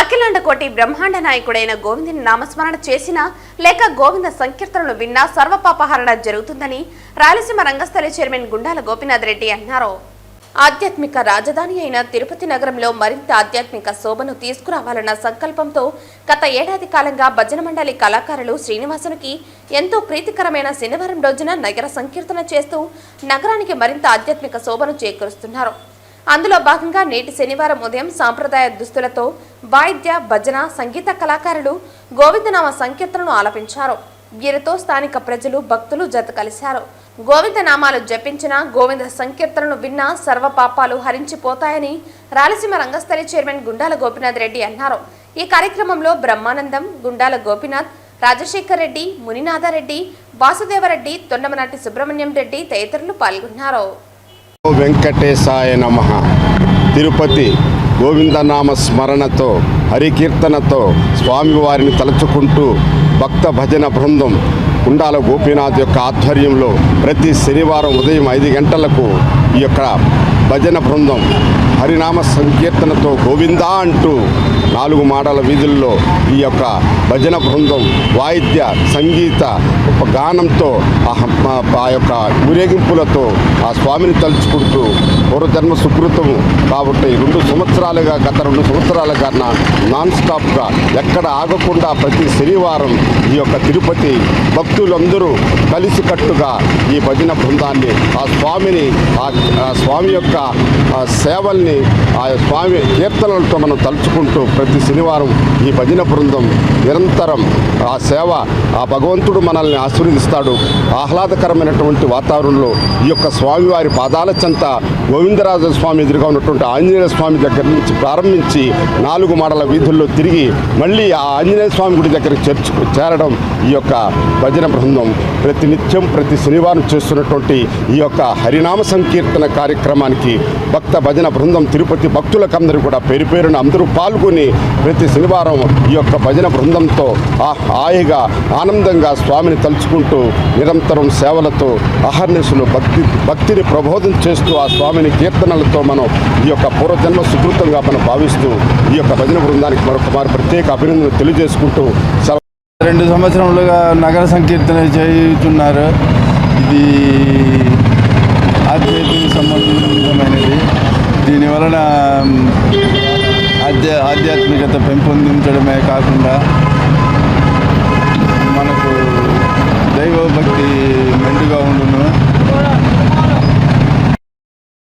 అఖిలాండ కోటి బ్రహ్మాండ నాయకుడైన గోవిందుని నామస్మరణ చేసినా లేక గోవింద సంకీర్తనలు విన్నా సర్వపాపహరణ జరుగుతుందని రాయలసీమ రంగస్థలి చైర్మన్ గుండాల గోపినాథ్ రెడ్డి అన్నారు. ఆధ్యాత్మిక రాజధాని అయిన తిరుపతి నగరంలో మరింత ఆధ్యాత్మిక శోభను తీసుకురావాలన్న సంకల్పంతో గత ఏడాది కాలంగా భజన మండలి కళాకారులు శ్రీనివాసునికి ఎంతో ప్రీతికరమైన శనివారం రోజున నగర సంకీర్తన చేస్తూ నగరానికి మరింత ఆధ్యాత్మిక శోభను చేకూరుస్తున్నారు. అందులో భాగంగా నేటి శనివారం ఉదయం సాంప్రదాయ దుస్తులతో వాయిద్య భజన సంగీత కళాకారులు గోవిందనామ సంకీర్తనను ఆలపించారు. వీరితో స్థానిక ప్రజలు భక్తులు జత కలిశారు. గోవింద నామాలు జపించిన గోవింద సంకీర్తనను విన్నా సర్వ పాపాలు హరించిపోతాయని రాయలసీమ రంగస్థలి చైర్మన్ గుండాల గోపినాథ్ రెడ్డి అన్నారు. ఈ కార్యక్రమంలో బ్రహ్మానందం గుండాల గోపినాథ్ రాజశేఖర్ రెడ్డి మునినాథరెడ్డి వాసుదేవరెడ్డి తొండమనాటి సుబ్రహ్మణ్యం రెడ్డి తదితరులు పాల్గొన్నారు. వెంకటేశాయ నమ. తిరుపతి గోవిందనామ స్మరణతో హరికీర్తనతో స్వామివారిని తలుచుకుంటూ భక్త భజన బృందం కుండాల గోపీనాథ్ యొక్క ఆధ్వర్యంలో ప్రతి శనివారం ఉదయం ఐదు గంటలకు ఈ యొక్క భజన బృందం హరినామ సంకీర్తనతో గోవిందా అంటూ నాలుగు మాడల వీధుల్లో ఈ యొక్క భజన బృందం వాయిద్య సంగీత గానంతో ఆ ఆ యొక్క ఊరేగింపులతో ఆ స్వామిని తలుచుకుంటూ పూర్వజన్మ సుకృతం. కాబట్టి రెండు సంవత్సరాలుగా గత రెండు సంవత్సరాల కన్నా నాన్ స్టాప్గా ఎక్కడ ఆగకుండా ప్రతి శనివారం ఈ యొక్క తిరుపతి భక్తులందరూ కలిసికట్టుగా ఈ భజన బృందాన్ని ఆ స్వామిని ఆ స్వామి యొక్క ఆ సేవల్ని ఆ స్వామి కీర్తనలతో మనం తలుచుకుంటూ ప్రతి శనివారం ఈ భజన బృందం నిరంతరం ఆ సేవ ఆ భగవంతుడు మనల్ని ఆశీర్వదిస్తాడు. ఆహ్లాదకరమైనటువంటి వాతావరణంలో ఈ యొక్క స్వామివారి పాదాల చెంత గోవిందరాజ స్వామి ఎదురుగా ఉన్నటువంటి ఆంజనేయ స్వామి దగ్గర నుంచి ప్రారంభించి నాలుగు మాడల వీధుల్లో తిరిగి మళ్ళీ ఆ ఆంజనేయ స్వామి గుడి దగ్గర చేర్చు చేరడం ఈ యొక్క భజన బృందం. ప్రతి నిత్యం ప్రతి శనివారం చేస్తున్నటువంటి ఈ యొక్క హరినామ సంకీర్తన కార్యక్రమానికి భక్త భజన బృందం తిరుపతి భక్తులకందరూ కూడా పేరు పేరున అందరూ పాల్గొని ప్రతి శనివారం ఈ యొక్క భజన బృందంతో హాయిగా ఆనందంగా స్వామిని తలుచుకుంటూ నిరంతరం సేవలతో అహర్నిశలు భక్తి భక్తిని ప్రబోధం చేస్తూ ఆ స్వామిని కీర్తనలతో మనం ఈ యొక్క పూర్వజన్మ సుకృతంగా మనం భావిస్తూ ఈ యొక్క భజన బృందానికి మరొక ప్రత్యేక అభినందనలు తెలియజేసుకుంటూ రెండు సంవత్సరములుగా నగర సంకీర్తన చేస్తున్నారు ఇది ఆధ్యాత్మిక పెంపొందించడమే కాకుండా